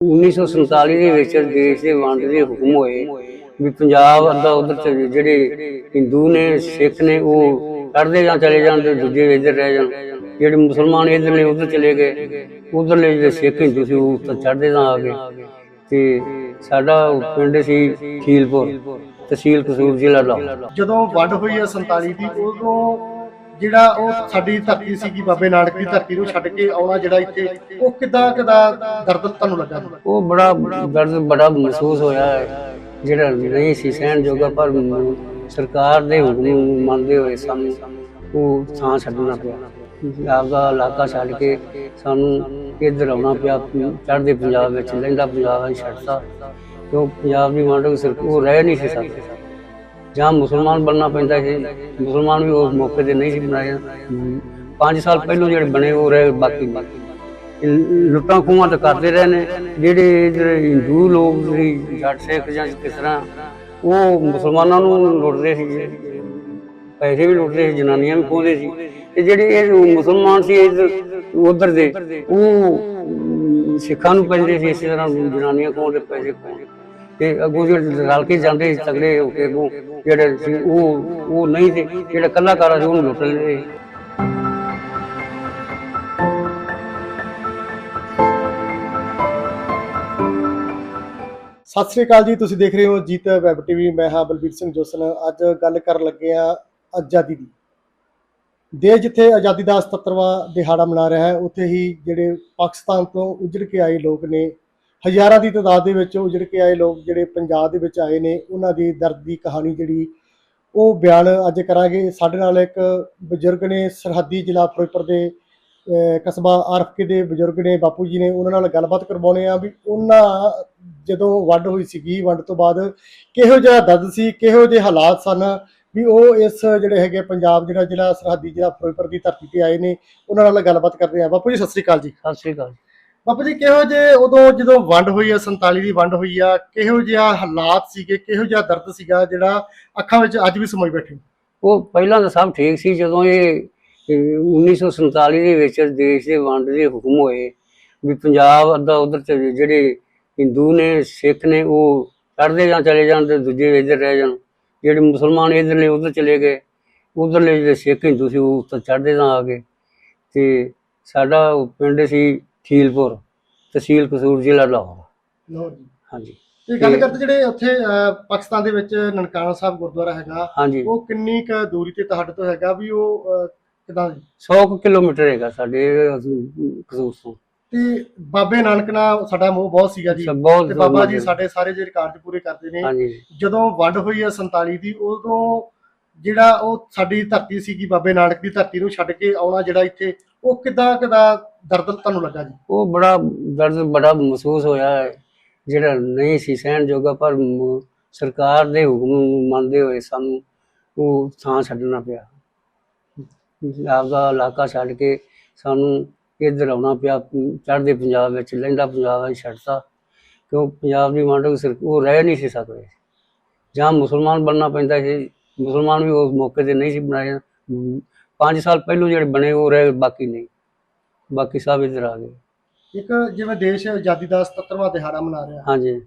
1947 ਦੇ ਵਿੱਚ ਦੇਸ਼ ਦੇ ਵੰਡ ਦੇ ਹੁਕਮ ਹੋਏ ਵੀ ਪੰਜਾਬ ਅੱਧਾ ਉਧਰ ਜਿਹੜੇ ਹਿੰਦੂ ਨੇ, ਸਿੱਖ ਨੇ, ਉਹ ਚੜਦੇ ਜਾਂ ਚਲੇ ਜਾਣ ਤੇ ਦੂਜੇ ਇੱਧਰ ਰਹਿ ਜਾਣ। ਜਿਹੜੇ ਮੁਸਲਮਾਨ ਇੱਧਰ ਨੇ, ਉਧਰ ਚਲੇ ਗਏ। ਉਧਰਲੇ ਜਿਹੜੇ ਸਿੱਖ, ਹਿੰਦੂ ਸੀ, ਉਹ ਤਾਂ ਚੜਦੇ ਜਾਂ ਆ ਗਏ। ਤੇ ਸਾਡਾ ਪਿੰਡ ਸੀ ਖੀਲਪੁਰ, ਤਹਿਸੀਲ ਕਸੂਰ ਜ਼ਿਲ੍ਹਾ ਦਾ ਜਦੋਂ ਵੰਡ ਹੋਈ ਹੈ 47 ਦੀ, ਉਦੋਂ ਜਿਹੜਾ ਉਹ ਸਾਡੀ ਧਰਤੀ ਸੀਗੀ ਬਾਬੇ ਨਾਨਕ ਦੀ ਧਰਤੀ ਨੂੰ ਛੱਡ ਕੇ ਆਉਣਾ ਜਿਹੜਾ ਇੱਥੇ, ਉਹ ਕਿਦਾਂ ਕਿਦਾਂ ਦਰਦ ਤੁਹਾਨੂੰ ਲੱਗਾ? ਉਹ ਬੜਾ ਦਰਦ ਬੜਾ ਮਹਿਸੂਸ ਹੋਇਆ ਜਿਹੜਾ ਨਹੀਂ ਸੀ ਸਹਿਣ ਜੋਗਾ, ਪਰ ਸਰਕਾਰ ਦੇ ਹੁਕਮ ਨੂੰ ਮੰਨਦੇ ਹੋਏ ਸਾਨੂੰ ਉਹ ਥਾਂ ਛੱਡਣਾ ਪਿਆ। ਆਪਦਾ ਇਲਾਕਾ ਛੱਡ ਕੇ ਸਾਨੂੰ ਇੱਧਰ ਆਉਣਾ ਪਿਆ। ਚੜ੍ਹਦੇ ਪੰਜਾਬ ਵਿੱਚ, ਲਹਿੰਦਾ ਪੰਜਾਬ ਵਿੱਚ ਛੱਡਤਾ ਕਿਉਂ? ਪੰਜਾਬ ਦੀ ਵੰਡ ਸਿਰ ਉਹ ਰਹਿ ਨਹੀਂ ਸੀ ਸਕਦੇ। ਜਾਂ ਮੁਸਲਮਾਨ ਬਣਨਾ ਪੈਂਦਾ ਸੀ। ਮੁਸਲਮਾਨ ਵੀ ਉਸ ਮੌਕੇ ਤੇ ਨਹੀਂ ਸੀ ਬਣਾਏ 5 ਸਾਲ ਪਹਿਲਾਂ ਜਿਹੜੇ ਬਣੇ, ਉਹ ਰਹੇ ਬਾਕੀ। ਲੁੱਟਾਂ ਖੂਹਾਂ ਤਾਂ ਕਰਦੇ ਰਹੇ ਨੇ। ਜਿਹੜੇ ਇੱਧਰ ਹਿੰਦੂ ਲੋਕ ਸੀ ਜੱਟ ਸਿੱਖ ਜਾਂ ਕਿਸ ਤਰ੍ਹਾਂ, ਉਹ ਮੁਸਲਮਾਨਾਂ ਨੂੰ ਲੁੱਟਦੇ ਸੀ ਪੈਸੇ ਵੀ ਲੁੱਟਦੇ ਸੀ, ਜਨਾਨੀਆਂ ਵੀ ਖੋਹਦੇ ਸੀ। ਤੇ ਜਿਹੜੇ ਇਹ ਮੁਸਲਮਾਨ ਸੀ ਇੱਧਰ ਉਧਰ ਦੇ, ਉਹ ਸਿੱਖਾਂ ਨੂੰ ਪੈਂਦੇ ਸੀ, ਇਸੇ ਤਰ੍ਹਾਂ ਜਨਾਨੀਆਂ ਖੋਹਦੇ ਪੈਸੇ ਖੋਹਦੇ ਤੇ ਅੱਗੋਂ ਜਿਹੜੇ ਰਲ ਕੇ ਜਾਂਦੇ ਤਗੜੇ ਹੋ ਕੇ ਅੱਗੋਂ ਜਿਹੜੇ ਸੀ, ਉਹ ਉਹ ਨਹੀਂ ਤੇ ਜਿਹੜਾ ਕਲਾਕਾਰ ਸੀ, ਉਹਨੂੰ ਲੁੱਟ ਲੈਂਦੇ ਸਤਿ ਸ੍ਰੀ ਅਕਾਲ ਜੀ, ਤੁਸੀਂ ਦੇਖ ਰਹੇ ਹੋ ਜੀਤ ਵੈਬ ਟੀਵੀ, ਮੈਂ ਹਾਂ ਬਲਬੀਰ ਸਿੰਘ ਜੋਸਨ ਅੱਜ ਗੱਲ ਕਰਨ ਲੱਗੇ ਆ ਆਜ਼ਾਦੀ ਦੀ। ਦੇਸ਼ ਜਿੱਥੇ ਆਜ਼ਾਦੀ ਦਾ 77ਵਾਂ ਦਿਹਾੜਾ ਮਨਾ ਰਿਹਾ ਹੈ, ਉੱਥੇ ਹੀ ਜਿਹੜੇ ਪਾਕਿਸਤਾਨ ਤੋਂ ਉਜੜ ਕੇ ਆਏ ਲੋਕ ਨੇ ਹਜ਼ਾਰਾਂ ਦੀ ਤਾਦਾਦ ਦੇ ਵਿੱਚ ਉਜੜ ਕੇ ਆਏ ਲੋਕ ਜਿਹੜੇ ਪੰਜਾਬ ਦੇ ਵਿੱਚ ਆਏ ਨੇ, ਉਹਨਾਂ ਦੀ ਦਰਦ ਦੀ ਕਹਾਣੀ ਜਿਹੜੀ ਉਹ ਬਿਆਨ ਅੱਜ ਕਰਾਂਗੇ। ਸਾਡੇ ਨਾਲ ਇੱਕ ਬਜ਼ੁਰਗ ਨੇ ਸਰਹੱਦੀ ਜ਼ਿਲ੍ਹਾ ਫਿਰੋਜ਼ਪੁਰ ਦੇ ਕਸਬਾ ਆਰਫਕੇ ਦੇ ਬਜ਼ੁਰਗ ਨੇ, ਬਾਪੂ ਜੀ ਨੇ, ਉਹਨਾਂ ਨਾਲ ਗੱਲਬਾਤ ਕਰਵਾਉਣੇ ਆ ਵੀ ਉਹਨਾਂ ਜਦੋਂ ਵੰਡ ਹੋਈ ਸੀਗੀ, ਵੰਡ ਤੋਂ ਬਾਅਦ ਕਿਹੋ ਜਿਹਾ ਦਰਦ ਸੀ, ਕਿਹੋ ਜਿਹੇ ਹਾਲਾਤ ਸਨ ਵੀ ਉਹ ਇਸ ਜਿਹੜੇ ਹੈਗੇ ਪੰਜਾਬ ਜਿਹੜਾ ਜ਼ਿਲ੍ਹਾ ਸਰਹੱਦੀ ਜ਼ਿਲ੍ਹਾ ਫਿਰੋਜ਼ਪੁਰ ਦੀ ਧਰਤੀ ਤੇ ਆਏ ਨੇ, ਉਹਨਾਂ ਨਾਲ ਗੱਲਬਾਤ ਕਰਦੇ ਆ ਬਾਪੂ ਜੀ, ਸਤਿ ਸ੍ਰੀ ਅਕਾਲ ਜੀ। ਸਤਿ ਸ੍ਰੀ ਅਕਾਲ ਬਾਪੂ ਜੀ, ਕਿਹੋ ਜਿਹੇ ਉਦੋਂ ਜਦੋਂ ਵੰਡ ਹੋਈ ਆ 47 ਦੀ ਵੰਡ ਹੋਈ ਆ, ਕਿਹੋ ਜਿਹਾ ਹਾਲਾਤ ਸੀਗੇ, ਕਿਹੋ ਜਿਹਾ ਦਰਦ ਸੀਗਾ ਜਿਹੜਾ ਅੱਖਾਂ ਵਿੱਚ ਅੱਜ ਵੀ ਸਮਝ ਬੈਠੇ ਉਹ ਪਹਿਲਾਂ ਤਾਂ ਸਭ ਠੀਕ ਸੀ, ਜਦੋਂ ਇਹ ਇਹ 1947 ਦੇ ਵਿੱਚ ਦੇਸ਼ ਦੇ ਵੰਡ ਦੇ ਹੁਕਮ ਹੋਏ ਵੀ ਪੰਜਾਬ ਅੱਧਾ ਉਧਰ ਚਲੇ ਜਿਹੜੇ ਹਿੰਦੂ ਨੇ, ਸਿੱਖ ਨੇ, ਉਹ ਚੜਦੇ ਜਾਂ ਚਲੇ ਜਾਣ ਤੇ ਦੂਜੇ ਇੱਧਰ ਰਹਿ ਜਾਣ। ਜਿਹੜੇ ਮੁਸਲਮਾਨ ਇੱਧਰ ਨੇ, ਉਧਰ ਚਲੇ ਗਏ। ਉਧਰਲੇ ਜਿਹੜੇ ਸਿੱਖ ਹਿੰਦੂ ਸੀ, ਉਹ ਤਾਂ ਚੜਦੇ ਜਾਂ ਆ ਗਏ। ਤੇ ਸਾਡਾ ਪਿੰਡ ਸੀ ਖੀਲਪੁਰ ਤਹਿਸੀਲ ਕਸੂਰ ਜ਼ਿਲ੍ਹਾ ਲਾਹੌਰ। ਲਓ ਜੀ। ਹਾਂਜੀ। ਤੇ ਗੱਲ ਕਰਦੇ ਜਿਹੜੇ ਉੱਥੇ ਅਹ, ਪਾਕਿਸਤਾਨ ਦੇ ਵਿੱਚ ਨਨਕਾਣਾ ਸਾਹਿਬ ਗੁਰਦੁਆਰਾ ਹੈਗਾ ਹਾਂਜੀ। ਉਹ ਕਿੰਨੀ ਕੁ ਦੂਰੀ ਤੇ ਤੁਹਾਡੇ ਤੋਂ ਹੈਗਾ ਵੀ ਉਹ ਕਿੱਦਾਂ ਜੀ? 100 ਕੁ ਕਿਲੋਮੀਟਰ ਹੈਗਾ ਸਾਡੇ ਕਸੂਰ ਤੋਂ। ਤੇ ਬਾਬੇ ਨਾਨਕ ਨਾਲ ਸਾਡਾ ਮੋਹ ਬਹੁਤ ਸੀਗਾ ਜੀ। ਸਭ ਬਹੁਤ ਤੇ ਬਾਬਾ ਜੀ ਸਾਡੇ ਸਾਰੇ ਜਿਹੜੇ ਕਾਰਜ ਪੂਰੇ ਕਰਦੇ ਨੇ। ਹਾਂਜੀ। ਜਦੋਂ ਵੰਡ ਹੋਈ ਹੈ 47 ਦੀ ਉਦੋਂ ਜਿਹੜਾ ਉਹ ਸਾਡੀ ਧਰਤੀ ਸੀਗੀ ਬਾਬੇ ਨਾਨਕ ਦੀ ਧਰਤੀ ਨੂੰ ਛੱਡ ਕੇ ਆਉਣਾ ਜਿਹੜਾ ਇੱਥੇ, ਉਹ ਕਿਦਾਂ ਕਿਦਾਂ ਦਰਦ ਤੁਹਾਨੂੰ ਲੱਗਾ ਜੀ? ਉਹ ਬੜਾ ਦਰਦ ਬੜਾ ਮਹਿਸੂਸ ਹੋਇਆ ਹੈ। ਜਿਹੜਾ ਨਹੀਂ ਸੀ ਸਹਿਣ ਜੋਗਾ, ਪਰ ਮ- ਸਰਕਾਰ ਦੇ ਹੁਕਮ ਨੂੰ ਮੰਨਦੇ ਹੋਏ ਸਾਨੂੰ ਉਹ ਥਾਂ ਛੱਡਣਾ ਪਿਆ। ਆਪਦਾ ਇਲਾਕਾ ਛੱਡ ਕੇ ਸਾਨੂੰ ਇੱਧਰ ਆਉਣਾ ਪਿਆ। ਚੜ੍ਹਦੇ ਪੰਜਾਬ ਵਿੱਚ ਲਹਿੰਦਾ ਪੰਜਾਬ ਵਿੱਚ ਛੱਡਤਾ। ਕਿਉਂ ਪੰਜਾਬ ਦੀ ਵੰਡ ਸਿਰ, ਉਹ ਰਹਿ ਨਹੀਂ ਸੀ ਸਕਦੇ। ਜਾਂ ਮੁਸਲਮਾਨ ਬਣਨਾ ਪੈਂਦਾ ਸੀ। ਮੁਸਲਮਾਨ ਵੀ ਉਸ ਮੌਕੇ ਤੇ ਨਹੀਂ ਸੀ ਬਣਾਏ। 5 ਸਾਲ ਪਹਿਲਾਂ ਜਿਹੜੇ ਬਣੇ ਉਹ ਰਹਿ ਬਾਕੀ ਨਹੀਂ। ਬਾਕੀ ਸਭ ਇੱਧਰ ਆ ਗਏ। ਇੱਕ ਜਿਵੇਂ ਦੇਸ਼ ਆਜ਼ਾਦੀ ਦਾ 77ਵਾਂ ਦਿਹਾੜਾ ਮਨਾ ਰਿਹਾ ਹਾਂਜੀ।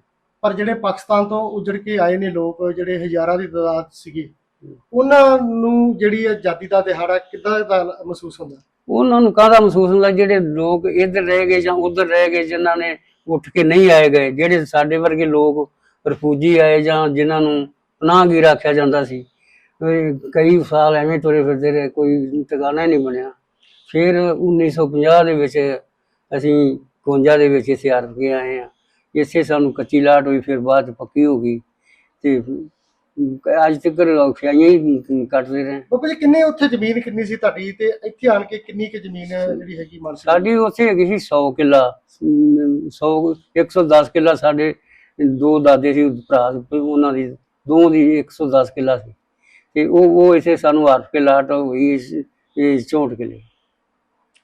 ਪਰ ਜਿਹੜੇ ਪਾਕਿਸਤਾਨ ਤੋਂ ਉਜੜ ਕੇ ਆਏ ਨੇ ਲੋਕ ਜਿਹੜੇ ਹਜ਼ਾਰਾਂ ਦੀ ਤਾਦਾਦ ਸੀਗੇ ਉਹਨਾਂ ਨੂੰ ਜਿਹੜੀ ਆਜ਼ਾਦੀ ਦਾ ਦਿਹਾੜਾ ਕਿੱਦਾਂ ਦਾ ਮਹਿਸੂਸ ਹੁੰਦਾ? ਉਹਨਾਂ ਨੂੰ ਕਾਹਦਾ ਮਹਿਸੂਸ ਹੁੰਦਾ? ਜਿਹੜੇ ਲੋਕ ਇੱਧਰ ਰਹਿ ਗਏ ਜਾਂ ਉੱਧਰ ਰਹਿ ਗਏ ਜਿਨ੍ਹਾਂ ਨੇ ਉੱਠ ਕੇ ਨਹੀਂ ਆਏ ਗਏ ਜਿਹੜੇ ਸਾਡੇ ਵਰਗੇ ਲੋਕ ਰਫੂਜੀ ਆਏ ਜਾਂ ਜਿਨ੍ਹਾਂ ਨੂੰ ਪਨਾਹਗੀਰ ਆਖਿਆ ਜਾਂਦਾ ਸੀ ਕਈ ਸਾਲ ਐਵੇਂ ਤੁਰੇ ਫਿਰਦੇ ਰਹੇ ਕੋਈ ਟਿਕਾਣਾ ਨਹੀਂ ਬਣਿਆ। ਫਿਰ 1950 ਦੇ ਵਿੱਚ ਅਸੀਂ 52 ਦੇ ਵਿੱਚ ਇੱਥੇ ਆ ਕੇ ਆਏ ਆ ਇਸੇ ਸਾਨੂੰ ਕੱਚੀ ਲਾਟ ਹੋਈ ਫਿਰ ਬਾਅਦ ਪੱਕੀ ਹੋ ਗਈ। ਤੇ ਅੱਜ ਤੱਕ ਔਖਿਆਈਆਂ ਹੀ ਕੱਟਦੇ ਰਹੇ। ਬਾਬਾ ਜੀ ਕਿੰਨੇ ਉੱਥੇ ਜ਼ਮੀਨ ਕਿੰਨੀ ਸੀ ਤੁਹਾਡੀ? ਤੇ ਇੱਥੇ ਆਣ ਕੇ ਕਿੰਨੀ ਕੁ ਜ਼ਮੀਨ ਜਿਹੜੀ ਹੈਗੀ ਮਨ ਸੀ ਸਾਡੀ ਉੱਥੇ ਹੈਗੀ ਸੀ 100 ਕਿੱਲਾ। 100 110 ਕਿੱਲਾ ਸਾਡੇ ਦੋ ਦਾਦੇ ਸੀ ਭਰਾ ਉਹਨਾਂ ਦੀ ਦੋ ਦੀ 110 ਕਿੱਲਾ ਸੀ। ਤੇ ਉਹ ਉਹ ਇਸੇ ਸਾਨੂੰ ਹਰਫ ਕੇ ਲਾਟ ਹੋਈ ਇਸ- ਇਹ ਝੋਟ ਕਿੱਲੇ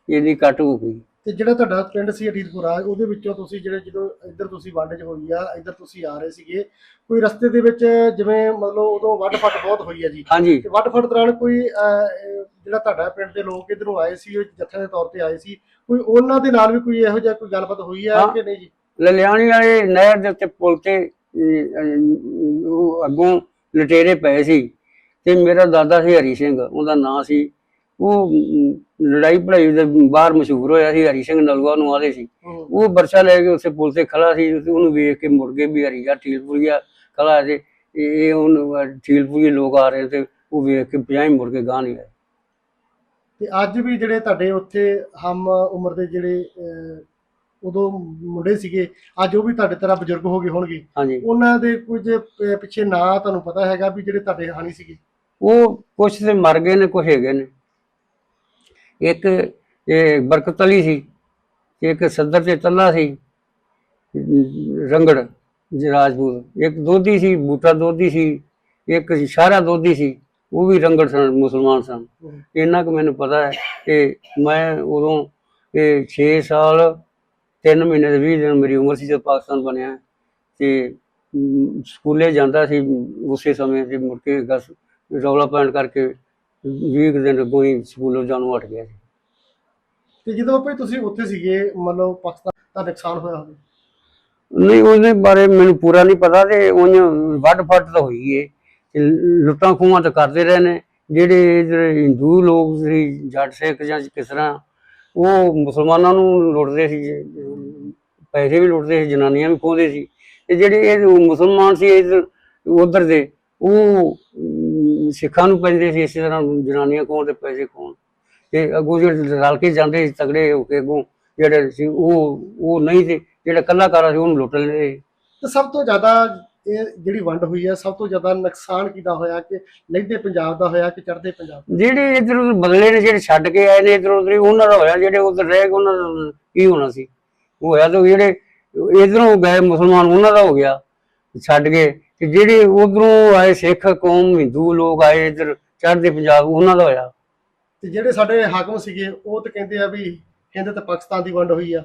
ਇਹਦੀ ਕੱਟ ਹੋ ਗਈ। ਤੇ ਜਿਹੜਾ ਤੁਹਾਡਾ ਪਿੰਡ ਸੀ ਅਟੀਲਪੁਰਾ ਉਹਦੇ ਵਿੱਚੋਂ ਤੁਸੀਂ ਜਿਹੜੇ ਜਦੋਂ ਇੱਧਰ ਤੁਸੀਂ ਵੰਡ 'ਚ ਹੋਈ ਆ ਇੱਧਰ ਤੁਸੀਂ ਆ ਰਹੇ ਸੀਗੇ ਕੋਈ ਰਸਤੇ ਦੇ ਵਿੱਚ ਜਿਵੇਂ ਮਤਲਬ ਉਦੋਂ ਵੱਡ ਫੱਟ ਬਹੁਤ ਹੋਈ ਆ ਜੀ। ਹਾਂਜੀ। ਤੇ ਵੱਡ ਫੱਟ ਦੌਰਾਨ ਕੋਈ ਜਿਹੜਾ ਤੁਹਾਡਾ ਪਿੰਡ ਦੇ ਲੋਕ ਇੱਧਰੋਂ ਆਏ ਸੀ ਉਹ ਜੱਥੇ ਦੇ ਤੌਰ ਤੇ ਆਏ ਸੀ ਕੋਈ ਉਹਨਾਂ ਦੇ ਨਾਲ ਵੀ ਕੋਈ ਇਹੋ ਜਿਹਾ ਕੋਈ ਗੱਲਬਾਤ ਹੋਈ ਆ। ਕਿ ਨਹੀਂ ਜੀ? ਲਲਿਆਣੀ ਵਾਲੇ ਨਹਿਰ ਦੇ ਉੱਤੇ ਪੁਲ ਤੇ ਅੱਗੋਂ ਲਟੇਰੇ ਪਏ ਸੀ। ਤੇ ਮੇਰਾ ਦਾਦਾ ਸੀ ਹਰੀ ਸਿੰਘ ਉਹਦਾ ਨਾਂ ਸੀ। ਉਹ ਲੜਾਈ ਪੜਾਈ ਦੇ ਬਾਹਰ ਮਸ਼ਹੂਰ ਹੋਇਆ ਸੀ ਹਰੀ ਸਿੰਘ ਨਲਵਾ ਨੂੰ ਆਦੇ ਸੀ। ਉਹ ਬਰਛਾ ਲੈ ਕੇ ਉਸੇ ਪੁਲ ਤੇ ਖੜਾ ਸੀ ਉਹਨੂੰ ਵੇਖ ਕੇ ਮੁੜ ਕੇ ਵੀ ਹਰੀਆ ਠੀਲਪੁਰੀਆ ਖੜਾ ਸੀ ਇਹ ਉਹਨੂੰ ਠੀਲਪੁਰੀ ਲੋਕ ਆ ਰਹੇ ਤੇ ਉਹ ਵੇਖ ਕੇ ਪਿਆ ਹੀ ਮੁੜ ਕੇ ਗਾਂ ਨਹੀਂ ਆਏ ਤੇ ਅੱਜ ਵੀ ਜਿਹੜੇ ਤੁਹਾਡੇ ਉੱਥੇ ਹਮ ਉਮਰ ਦੇ ਜਿਹੜੇ ਉਦੋਂ ਮੁੰਡੇ ਸੀਗੇ ਅੱਜ ਉਹ ਵੀ ਤੁਹਾਡੇ ਤਰ੍ਹਾਂ ਬਜ਼ੁਰਗ ਹੋ ਗਏ ਹੋਣਗੇ। ਹਾਂਜੀ। ਉਹਨਾਂ ਦੇ ਕੁਝ ਪਿੱਛੇ ਨਾਂ ਤੁਹਾਨੂੰ ਪਤਾ ਹੈਗਾ ਵੀ ਜਿਹੜੇ ਤੁਹਾਡੇ ਹਾਣੀ ਸੀਗੇ? ਉਹ ਕੁਛ ਤੇ ਮਰ ਗਏ ਨੇ, ਕੁਛ ਹੈਗੇ ਨੇ। ਇੱਕ ਇਹ ਬਰਕਤ ਅਲੀ ਸੀ, ਇੱਕ ਸੱਦਰ ਤੇ ਤੱਲਾ ਸੀ, ਰੰਗੜ ਰਾਜਪੂਤ। ਇੱਕ ਦੋਧੀ ਸੀ, ਬੂਟਾ ਦੋਧੀ ਸੀ, ਇੱਕ ਸ਼ਾਰਾ ਦੋਧੀ ਸੀ, ਉਹ ਵੀ ਰੰਗੜ ਸਨ, ਮੁਸਲਮਾਨ ਸਨ। ਇੰਨਾ ਕੁ ਮੈਨੂੰ ਪਤਾ ਹੈ ਕਿ ਮੈਂ ਉਦੋਂ ਇਹ 6 ਸਾਲ 3 ਮਹੀਨੇ ਦੇ 20 ਦਿਨ ਮੇਰੀ ਉਮਰ ਸੀ ਜਦ ਪਾਕਿਸਤਾਨ ਬਣਿਆ। ਤੇ ਸਕੂਲੇ ਜਾਂਦਾ ਸੀ, ਉਸੇ ਸਮੇਂ ਤੇ ਮੁੜ ਕੇ ਪੈਣ ਕਰਕੇ 20 ਕੁ ਦਿਨ ਅੱਗੋਂ ਹੀ ਸਕੂਲੋਂ ਜਾਣੋਂ ਹਟ ਗਿਆ ਸੀ। ਤੇ ਜਦੋਂ ਆਪੇ ਤੁਸੀਂ ਉੱਥੇ ਸੀਗੇ ਮਤਲਬ ਪਾਕਿਸਤਾਨ ਦਾ ਨੁਕਸਾਨ ਹੋਇਆ ਹੋਵੇ? ਨਹੀਂ ਉਹਦੇ ਬਾਰੇ ਮੈਨੂੰ ਪੂਰਾ ਨਹੀਂ ਪਤਾ ਤੇ ਉਂਝ ਵੱਡ ਫੱਟ ਤਾਂ ਹੋਈ ਏ। ਤੇ ਲੁੱਟਾਂ ਖੂਹਾਂ ਤਾਂ ਕਰਦੇ ਰਹੇ ਨੇ। ਜਿਹੜੇ ਇੱਧਰ ਹਿੰਦੂ ਲੋਕ ਸੀ ਜੱਟ ਸਿੱਖ ਜਾਂ ਕਿਸ ਤਰ੍ਹਾਂ ਉਹ ਮੁਸਲਮਾਨਾਂ ਨੂੰ ਲੁੱਟਦੇ ਸੀ ਪੈਸੇ ਵੀ ਲੁੱਟਦੇ ਸੀ ਜਨਾਨੀਆਂ ਵੀ ਖੋਹਦੇ ਸੀ। ਤੇ ਜਿਹੜੇ ਇਹ ਮੁਸਲਮਾਨ ਸੀ ਇੱਧਰ ਉਧਰ ਦੇ ਉਹ ਸਿੱਖਾਂ ਨੂੰ ਪੈਂਦੇ ਸੀ ਇਸੇ ਤਰ੍ਹਾਂ ਜਨਾਨੀਆਂ ਖੋਹਣ ਤੇ ਪੈਸੇ ਖੋਹਣ ਤੇ ਅੱਗੋਂ ਜਿਹੜੇ ਰਲ ਕੇ ਜਾਂਦੇ ਸੀ ਤਗੜੇ ਹੋ ਕੇ ਅੱਗੋਂ ਜਿਹੜੇ ਸੀ ਉਹ ਉਹ ਨਹੀਂ ਤੇ ਜਿਹੜਾ ਕੱਲਾਕਾਰਾ ਸੀ ਉਹਨੂੰ ਲੁੱਟ ਲੈਂਦੇ। ਤੇ ਸਭ ਤੋਂ ਜ਼ਿਆਦਾ ਇਹ ਜਿਹੜੀ ਵੰਡ ਹੋਈ ਹੈ ਸਭ ਤੋਂ ਜ਼ਿਆਦਾ ਨੁਕਸਾਨ ਕਿਹਦਾ ਹੋਇਆ ਕਿ ਲਹਿੰਦੇ ਪੰਜਾਬ ਦਾ ਹੋਇਆ ਕਿ ਚੜ੍ਹਦੇ ਪੰਜਾਬ? ਜਿਹੜੇ ਇਧਰ ਬਦਲੇ ਨੇ ਜਿਹੜੇ ਛੱਡ ਕੇ ਆਏ ਨੇ ਇਧਰ ਉਧਰ ਉਹਨਾਂ ਦਾ ਹੋਇਆ ਜਿਹੜੇ ਉਧਰ ਰਹਿ ਗਏ ਉਹਨਾਂ ਦਾ ਕੀ ਹੋਣਾ ਸੀ ਉਹ ਹੋਇਆ ਤਾਂ ਜਿਹੜੇ ਇਧਰੋਂ ਗਏ ਮੁਸਲਮਾਨ ਉਹਨਾਂ ਦਾ ਹੋ ਗਿਆ ਛੱਡ ਕੇ ਤੇ ਜਿਹੜੇ ਉਧਰੋਂ ਆਏ ਸਿੱਖ ਕੌਮ ਹਿੰਦੂ ਲੋਕ ਆਏ ਇਧਰ ਚੜ੍ਹਦੇ ਪੰਜਾਬ ਉਹਨਾਂ ਦਾ ਹੋਇਆ। ਤੇ ਜਿਹੜੇ ਸਾਡੇ ਹਾਕਮ ਸੀਗੇ ਉਹ ਤਾਂ ਕਹਿੰਦੇ ਆ ਵੀ ਹਿੰਦ ਤੇ ਪਾਕਿਸਤਾਨ ਦੀ ਵੰਡ ਹੋਈ ਆ।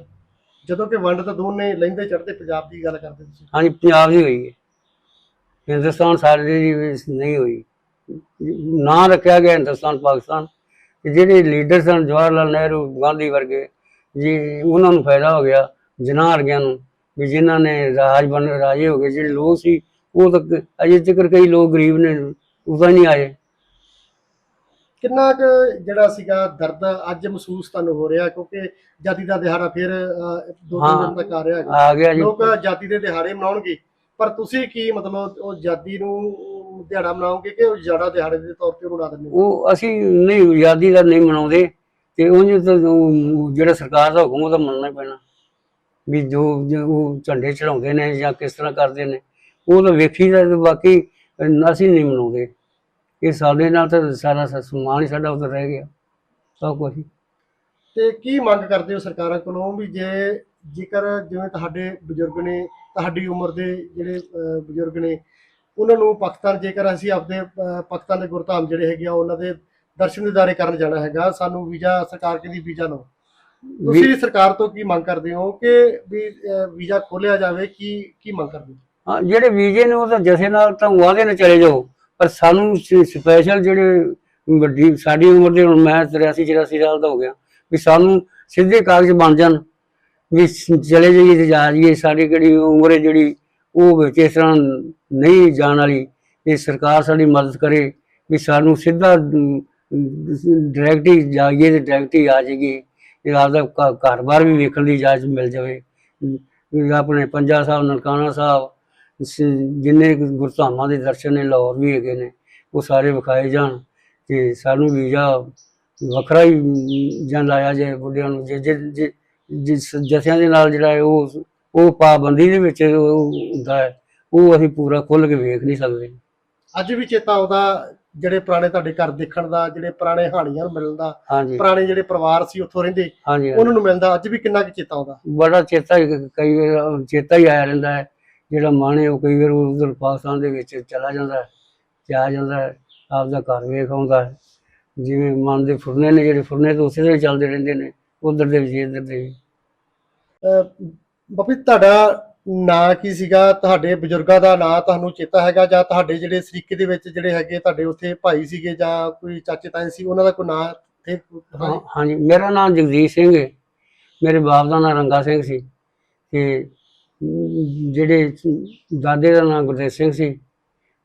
ਜਦੋਂ ਕਿ ਵੰਡ ਤਾਂ ਦੋਨੇ ਲਹਿੰਦੇ ਚੜ੍ਹਦੇ ਪੰਜਾਬ ਦੀ ਗੱਲ ਕਰਦੇ ਤੁਸੀਂ। ਹਾਂਜੀ ਪੰਜਾਬ ਦੀ ਹੋਈ ਹੈ। ਹਿੰਦੁਸਤਾਨ ਸਾਡੇ ਦੀ ਨਹੀਂ ਹੋਈ। ਨਾਂ ਰੱਖਿਆ ਗਿਆ ਹਿੰਦੁਸਤਾਨ ਪਾਕਿਸਤਾਨ। ਜਿਹੜੇ ਲੀਡਰ ਸਨ ਜਵਾਹਰ ਲਾਲ ਨਹਿਰੂ ਗਾਂਧੀ ਵਰਗੇ ਜੀ ਉਹਨਾਂ ਨੂੰ ਫਾਇਦਾ ਹੋ ਗਿਆ ਜਿਨ੍ਹਾਂ ਵਰਗਿਆਂ ਨੂੰ। ਵੀ ਜਿਨ੍ਹਾਂ ਨੇ ਰਾਜ ਬਣ ਰਾਜੇ ਹੋ ਗਏ। ਜਿਹੜੇ ਲੋਕ ਸੀ ਉਹ ਤਾਂ ਅਜੇ ਤੱਕ ਕਈ ਲੋਕ ਗਰੀਬ ਨੇ ਉਹ ਤਾਂ ਨਹੀਂ ਆਏ। ਕਿੰਨਾ ਕੁ ਜਿਹੜਾ ਸੀਗਾ ਦਰਦ ਅੱਜ ਮਹਿਸੂਸ ਤੁਹਾਨੂੰ ਹੋ ਰਿਹਾ? ਕਿਉਂਕਿ ਜਾਤੀ ਦਾ ਦਿਹਾੜਾ ਫਿਰ ਦੋ ਤਿੰਨ ਦਿਨ ਤੱਕ ਆ ਰਿਹਾ ਆ ਗਿਆ ਜੀ। ਲੋਕ ਜਾਤੀ ਦੇ ਦਿਹਾੜੇ ਮਨਾਉਣਗੇ। ਪਰ ਤੁਸੀਂ ਕੀ ਮਤਲਬ ਉਹ ਜਾਤੀ ਨੂੰ ਦਿਹਾੜਾ ਮਨਾਓਗੇ ਕਿ ਉਹ ਜੜਾ ਦਿਹਾੜੇ ਦੇ ਤੌਰ ਤੇ ਉਡਾ ਦਿੰਦੇ ਉਹ ਅਸੀਂ ਨਹੀਂ ਆਜ਼ਾਦੀ ਦਾ ਨਹੀਂ ਮਨਾਉਂਦੇ। ਤੇ ਉਹ ਜਿਹੜਾ ਸਰਕਾਰ ਦਾ ਹੁਕਮ ਉਹ ਤਾਂ ਮੰਨਣਾ ਪੈਣਾ। ਵੀ ਜੋ ਉਹ ਝੰਡੇ ਚੜਾਉਂਦੇ ਨੇ ਜਾਂ ਕਿਸ ਤਰ੍ਹਾਂ ਕਰਦੇ ਨੇ। ਉਹ ਤਾਂ ਵੇਖੀਦਾ ਤੇ ਬਾਕੀ ਅਸੀਂ ਨਹੀਂ ਮਨਾਉਂਦੇ। ਇਹ ਸਾਡੇ ਨਾਲ ਤਾਂ ਸਾਰਾ ਸਮਾਨ ਹੀ ਸਾਡਾ ਉਧਰ ਰਹਿ ਗਿਆ ਸਭ ਕੁਝ ਤੇ ਕੀ ਮੰਗ ਕਰਦੇ ਹੋ ਸਰਕਾਰਾਂ ਕੋਲੋਂ ਵੀ ਜੇ ਜੇਕਰ ਜਿਵੇਂ ਤੁਹਾਡੇ ਬਜ਼ੁਰਗ ਨੇ ਤੁਹਾਡੀ ਉਮਰ ਦੇ ਜਿਹੜੇ ਬਜ਼ੁਰਗ ਨੇ ਉਹਨਾਂ ਨੂੰ ਪਾਕਿਸਤਾਨ ਜੇਕਰ ਅਸੀਂ ਆਪਦੇ ਪਾਕਿਸਤਾਨ ਦੇ ਗੁਰਧਾਮ ਜਿਹੜੇ ਹੈਗੇ ਆ ਉਹਨਾਂ ਦੇ ਦਰਸ਼ਨ ਦਿਦਾਰੇ ਕਰਨ ਜਾਣਾ ਹੈਗਾ ਸਾਨੂੰ ਵੀਜ਼ਾ ਸਰਕਾਰ ਕਹਿੰਦੀ ਵੀਜ਼ਾ ਲਓ। ਤੁਸੀਂ ਸਰਕਾਰ ਤੋਂ ਕੀ ਮੰਗ ਕਰਦੇ ਹੋ ਕਿ ਵੀ ਵੀਜ਼ਾ ਖੋਲਿਆ ਜਾਵੇ ਕੀ ਕੀ ਮੰਗ ਕਰਦੇ ਹੋ? ਹਾਂ, ਜਿਹੜੇ ਵੀਜ਼ੇ ਨੇ ਉਹ ਤਾਂ ਜਥੇ ਨਾਲ ਤਾਂ ਵਾਅਦੇ ਨਾਲ ਚਲੇ ਜਾਓ, ਪਰ ਸਾਨੂੰ ਸਪੈਸ਼ਲ ਜਿਹੜੇ ਵੱਡੀ, ਸਾਡੀ ਉਮਰ ਦੇ ਹੁਣ ਮੈਂ 83 84 ਸਾਲ ਦਾ ਹੋ ਗਿਆ, ਵੀ ਸਾਨੂੰ ਸਿੱਧੇ ਕਾਗਜ਼ ਬਣ ਜਾਣ, ਵੀ ਚਲੇ ਜਾਈਏ ਤੇ ਜਾ ਜਾਈਏ, ਸਾਡੀ ਕਿਹੜੀ ਉਮਰ ਹੈ ਜਿਹੜੀ, ਉਹ ਵਿੱਚ ਇਸ ਤਰ੍ਹਾਂ ਨਹੀਂ ਜਾਣ ਵਾਲੀ ਇਹ ਸਰਕਾਰ ਸਾਡੀ ਮਦਦ ਕਰੇ, ਵੀ ਸਾਨੂੰ ਸਿੱਧਾ ਡਾਇਰੈਕਟ ਹੀ ਜਾਈਏ ਤੇ ਡਾਇਰੈਕਟ ਹੀ ਆ ਜਾਈਏ ਇਹ ਆਪਦਾ ਘ- ਘਰ-ਬਾਰ ਵੀ ਵੇਖਣ ਦੀ ਇਜਾਜ਼ਤ ਮਿਲ ਜਾਵੇ ਆਪਣੇ ਪੰਜਾ ਸਾਹਿਬ ਨਨਕਾਣਾ ਸਾਹਿਬ ਸ- ਜਿੰਨੇ ਕੁ ਗੁਰਧਾਮਾਂ ਦੇ ਦਰਸ਼ਨ ਨੇ ਲਾਹੌਰ ਵੀ ਹੈਗੇ ਨੇ ਉਹ ਸਾਰੇ ਵਿਖਾਏ ਜਾਣ ਤੇ ਸਾਨੂੰ ਵੀਜ਼ਾ ਵੱਖਰਾ ਹੀ ਜਾਂ ਲਾਇਆ ਜਾਏ ਬੁੱਢਿਆਂ ਨੂੰ ਜੇ ਜੇ ਜੇ- ਜਿਸ ਜਥਿਆਂ ਦੇ ਨਾਲ ਜਿਹੜਾ ਹੈ ਉਹ ਉਹ ਪਾਬੰਦੀ ਦੇ ਵਿੱਚ ਉਹ ਹੁੰਦਾ ਹੈ ਉਹ ਅਸੀਂ ਪੂਰਾ ਖੁੱਲ ਕੇ ਵੇਖ ਨਹੀਂ ਸਕਦੇ। ਅੱਜ ਵੀ ਚੇਤਾ ਆਉਂਦਾ ਜਿਹੜੇ ਪੁਰਾਣੇ ਤੁਹਾਡੇ ਘਰ ਦੇਖਣ ਦਾ ਜਿਹੜੇ ਪੁਰਾਣੇ ਹਾਣੀਆਂ ਨੂੰ ਮਿਲਣ ਦਾ ਹਾਂਜੀ। ਪੁਰਾਣੇ ਜਿਹੜੇ ਪਰਿਵਾਰ ਸੀ ਉੱਥੋਂ ਰਹਿੰਦੇ ਹਾਂਜੀ ਹਾਂਜੀ। ਉਹਨਾਂ ਨੂੰ ਮਿਲਦਾ ਅੱਜ ਵੀ ਕਿੰਨਾ ਕੁ ਚੇਤਾ ਆਉਂਦਾ? ਬੜਾ ਚੇਤਾ ਹੀ ਕਈ ਵਾਰ ਚੇਤਾ ਹੀ ਆਇਆ ਰਹਿੰਦਾ ਹੈ। ਜਿਹੜਾ ਮਨ ਹੈ ਉਹ ਕਈ ਵਾਰ ਉਧਰ ਪਾਕਿਸਤਾਨ ਦੇ ਵਿੱਚ ਚਲਾ ਜਾਂਦਾ ਹੈ ਤੇ ਆ ਜਾਂਦਾ ਹੈ ਆਪਦਾ ਘਰ ਵੇਖ ਆਉਂਦਾ ਹੈ। ਜਿਵੇਂ ਮਨ ਦੇ ਫੁਰਨੇ ਨੇ ਜਿਹੜੇ ਫੁਰਨੇ ਤਾਂ ਉਸੇ ਹੀ ਚੱਲਦੇ ਰਹਿੰਦੇ ਨੇ ਉਧਰ ਦੇ ਵੀ ਇੱਧਰ ਦੇ ਵੀ ਬਾਪੀ ਤੁਹਾਡਾ ਨਾਂ ਕੀ ਸੀਗਾ? ਤੁਹਾਡੇ ਬਜ਼ੁਰਗਾਂ ਦਾ ਨਾਂ ਤੁਹਾਨੂੰ ਚੇਤਾ ਹੈਗਾ? ਜਾਂ ਤੁਹਾਡੇ ਜਿਹੜੇ ਸਰੀਕੇ ਦੇ ਵਿੱਚ ਜਿਹੜੇ ਹੈਗੇ ਤੁਹਾਡੇ ਉੱਥੇ ਭਾਈ ਸੀਗੇ ਜਾਂ ਕੋਈ ਚਾਚੇ ਤਾਏ ਸੀ ਉਹਨਾਂ ਦਾ ਕੋਈ ਨਾਂ ਹਾਂ- ਹਾਂਜੀ। ਮੇਰਾ ਨਾਮ ਜਗਦੀਸ਼ ਸਿੰਘ ਹੈ। ਮੇਰੇ ਬਾਪ ਦਾ ਨਾਮ ਰੰਗਾ ਸਿੰਘ ਸੀ। ਤੇ ਜਿਹੜੇ ਦਾਦੇ ਦਾ ਨਾਮ ਗੁਰਦੇਵ ਸਿੰਘ ਸੀ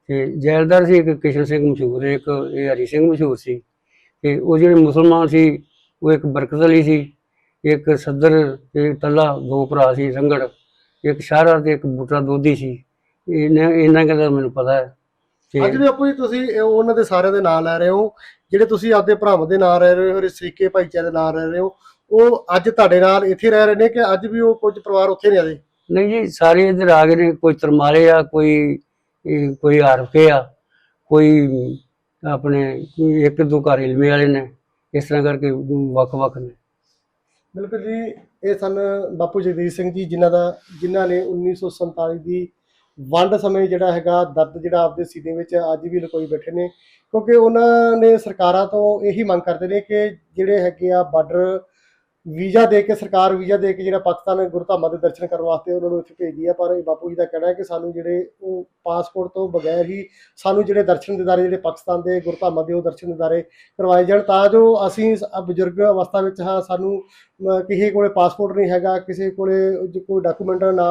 ਤੇ ਜੈਲਦਾਰ ਸੀ ਇੱਕ ਕਿਸ਼ਨ ਸਿੰਘ ਮਸ਼ਹੂਰ, ਇੱਕ ਇਹ ਹਰੀ ਸਿੰਘ ਮਸ਼ਹੂਰ ਸੀ ਤੇ ਉਹ ਜਿਹੜੇ ਮੁਸਲਮਾਨ ਸੀ, ਉਹ ਇੱਕ ਬਰਕਤ ਅਲੀ ਸੀ, ਇੱਕ ਸੱਦਰ ਤੇ ਤੱਲਾ, ਦੋ ਭਰਾ ਸੀ, ਰੰਗੜ, ਇੱਕ ਸ਼ਾਹਰਾ ਤੇ ਇੱਕ ਬੂਟਾ ਦੋਦੀ ਸੀ। ਇਹਨਾਂ ਇਹਨਾਂ ਦਾ ਮੈਨੂੰ ਪਤਾ ਹੈ ਤੇ ਅੱਜ ਵੀ ਆਪੋ ਜੀ ਤੁਸੀਂ ਉਹਨਾਂ ਦੇ ਸਾਰਿਆਂ ਦੇ ਨਾਂ ਲੈ ਰਹੇ ਹੋ, ਜਿਹੜੇ ਤੁਸੀਂ ਆਪਦੇ ਭਰਾਵਾਂ ਦੇ ਨਾਂ ਲੈ ਰਹੇ ਹੋ ਸਰੀਕੇ ਭਾਈਚਾਰੇ ਦੇ ਨਾਂ ਲੈ ਰਹੇ ਹੋ, ਉਹ ਅੱਜ ਤੁਹਾਡੇ ਨਾਲ ਇੱਥੇ ਰਹਿ ਰਹੇ ਨੇ ਕਿ ਅੱਜ ਵੀ ਉਹ ਕੁਝ ਪਰਿਵਾਰ ਉੱਥੇ ਨਹੀਂ ਆਦੇ ਨਹੀਂ ਜੀ, ਸਾਰੇ ਇੱਧਰ ਆ ਗਏ ਨੇ, ਕੋਈ ਤਰਮਾਲੇ ਆ, ਕੋਈ, ਇਹ, ਕੋਈ ਆਰਫੇ ਆ, ਕੋਈ ਆਪਣੇ ਕੋਈ ਇੱਕ ਦੋ ਘਰ ਇਲਮੇ ਵਾਲੇ ਨੇ, ਇਸ ਤਰ੍ਹਾਂ ਕਰਕੇ ਵੱਖ-ਵੱਖ ਨੇ। ਬਿਲਕੁਲ ਜੀ, ਇਹ ਸਨ ਬਾਪੂ ਜਗਦੀਪ ਸਿੰਘ ਜੀ, ਜਿਨ੍ਹਾਂ ਦਾ, ਜਿਨ੍ਹਾਂ ਨੇ 1947 ਦੀ ਵੰਡ ਸਮੇਂ ਜਿਹੜਾ ਹੈਗਾ, ਦਰਦ ਜਿਹੜਾ ਆਪਦੇ ਸੀਨੇ ਵਿੱਚ ਅੱਜ ਵੀ ਲੁਕੋਈ ਬੈਠੇ ਨੇ। ਕਿਉਂਕਿ ਉਹਨਾਂ ਨੇ ਸਰਕਾਰਾਂ ਤੋਂ ਇਹੀ ਮੰਗ ਕਰਦੇ ਨੇ ਕਿ ਜਿਹੜੇ ਹੈਗੇ ਆ ਬਾਰਡਰ ਵੀਜ਼ਾ ਦੇ ਕੇ, ਸਰਕਾਰ ਵੀਜ਼ਾ ਦੇ ਕੇ ਜਿਹੜਾ ਪਾਕਿਸਤਾਨ ਗੁਰਧਾਮਾਂ ਦੇ ਦਰਸ਼ਨ ਕਰਨ ਵਾਸਤੇ ਉਹਨਾਂ ਨੂੰ ਇੱਥੇ ਭੇਜਦੀ ਆ, ਪਰ ਇਹ ਬਾਪੂ ਜੀ ਦਾ ਕਹਿਣਾ ਹੈ ਕਿ ਸਾਨੂੰ ਜਿਹੜੇ ਉਹ ਪਾਸਪੋਰਟ ਤੋਂ ਬਗੈਰ ਹੀ ਸਾਨੂੰ ਜਿਹੜੇ ਦਰਸ਼ਨ ਦਿਦਾਰੇ ਜਿਹੜੇ ਪਾਕਿਸਤਾਨ ਦੇ ਗੁਰਧਾਮਾਂ ਦੇ ਉਹ ਦਰਸ਼ਨ ਦਿਦਾਰੇ ਕਰਵਾਏ ਜਾਣ, ਤਾਂ ਜੋ ਅਸੀਂ ਬਜ਼ੁਰਗ ਅਵਸਥਾ ਵਿੱਚ ਹਾਂ, ਸਾਨੂੰ ਕਿਸੇ ਕੋਲੇ ਪਾਸਪੋਰਟ ਨਹੀਂ ਹੈਗਾ, ਕਿਸੇ ਕੋਲੇ ਕੋਈ ਡਾਕੂਮੈਂਟ ਨਾ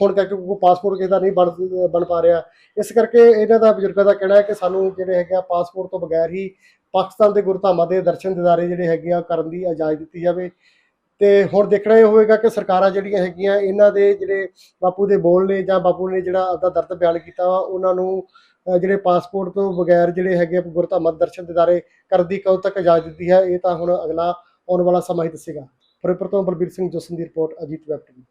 ਹੋਣ ਕਰਕੇ ਕੋਈ ਪਾਸਪੋਰਟ ਕਿਸੇ ਦਾ ਨਹੀਂ ਬਣ ਬਣ ਪਾ ਰਿਹਾ। ਇਸ ਕਰਕੇ ਇਹਨਾਂ ਦਾ ਬਜ਼ੁਰਗਾਂ ਦਾ ਕਹਿਣਾ ਹੈ ਕਿ ਸਾਨੂੰ ਜਿਹੜੇ ਹੈਗੇ ਆ ਪਾਸਪੋਰਟ ਤੋਂ ਬਗੈਰ ਹੀ ਪਾਕਿਸਤਾਨ ਦੇ ਗੁਰਧਾਮਾਂ ਦੇ ਦਰਸ਼ਨ ਦਿਦਾਰੇ ਜਿਹੜੇ ਹੈਗੇ ਆ ਕਰਨ ਦੀ ਇਜਾਜ਼ਤ ਦਿੱਤੀ ਜਾਵੇ। ਤੇ ਹੁਣ ਦੇਖਣਾ ਇਹ ਹੋਵੇਗਾ ਕਿ ਸਰਕਾਰਾਂ ਜਿਹੜੀਆਂ ਹੈਗੀਆਂ, ਇਹਨਾਂ ਦੇ ਜਿਹੜੇ ਬਾਪੂ ਦੇ ਬੋਲ ਨੇ ਜਾਂ ਬਾਪੂ ਨੇ ਜਿਹੜਾ ਆਪਦਾ ਦਰਦ ਬਿਆਨ ਕੀਤਾ ਵਾ, ਉਹਨਾਂ ਨੂੰ ਜਿਹੜੇ ਪਾਸਪੋਰਟ ਤੋਂ ਬਗੈਰ ਜਿਹੜੇ ਹੈਗੇ ਗੁਰਧਾਮਾਂ ਦੇ ਦਰਸ਼ਨ ਦਿਦਾਰੇ ਕਰਨ ਦੀ ਕਦੋਂ ਤੱਕ ਇਜਾਜ਼ਤ ਦਿੱਤੀ ਹੈ, ਇਹ ਤਾਂ ਹੁਣ ਅਗਲਾ ਆਉਣ ਵਾਲਾ ਸਮਾਂ ਹੀ ਦੱਸੇਗਾ। ਫਿਰੋਜ਼ਪੁਰ ਤੋਂ ਬਲਬੀਰ ਸਿੰਘ ਜੋਸਨ ਦੀ ਰਿਪੋਰਟ, ਅਜੀਤ ਵੈਬ ਟੀਵੀ।